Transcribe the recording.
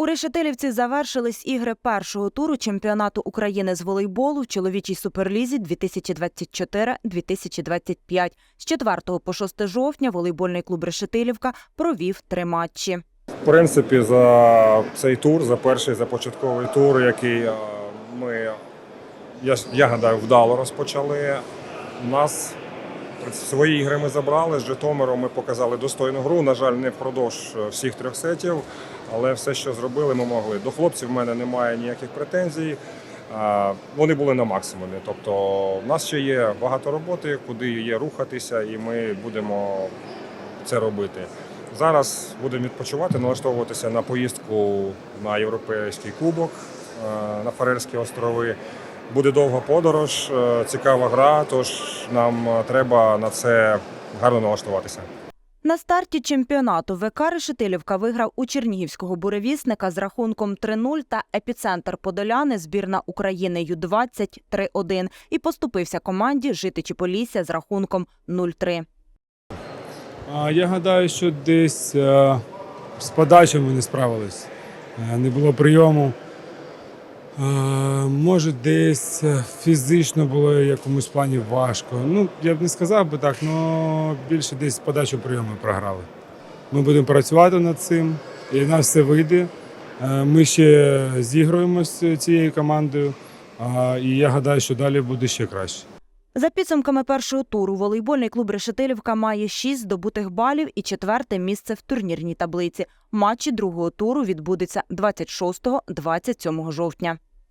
У Решетилівці завершились ігри першого туру чемпіонату України з волейболу в чоловічій суперлізі 2024-2025. З 4 по 6 жовтня волейбольний клуб Решетилівка провів три матчі. В принципі, за цей тур, за перший започатковий тур, який е, ми, я, я гадаю, вдало розпочали. Нас свої ігри ми забрали. З Житомиром ми показали достойну гру. На жаль, не впродовж е, всіх трьох сетів, але все, що зробили, ми могли. До хлопців в мене немає ніяких претензій. Вони були на максимумі. Тобто, в нас ще є багато роботи, куди є рухатися, і ми будемо це робити. Зараз будемо відпочивати, налаштовуватися на поїздку на європейський кубок е, на Фарерські острови. Буде довга подорож, е, цікава гра, тож нам е, треба на це гарно налаштуватися. На старті чемпіонату ВК Решетилівка виграв у чернігівського буревісника з рахунком 3-0 та епіцентр Подоляни збірна України Ю-20 3-1 і поступився команді Житичі Полісся з рахунком 0-3. Я гадаю, що десь е, з подачами не справились. Е, Не було прийому. Е, Може, десь фізично було в якомусь плані важко. Ну, я б не сказав би так, але більше десь подачу прийому програли. Ми будемо працювати над цим, і в нас все вийде. Е, Ми ще зіграємо з цією командою, і я гадаю, що далі буде ще краще. За підсумками першого туру волейбольний клуб Решетилівка має 6 здобутих балів і четверте місце в турнірній таблиці. Матчі другого туру відбудуться 26-27 жовтня.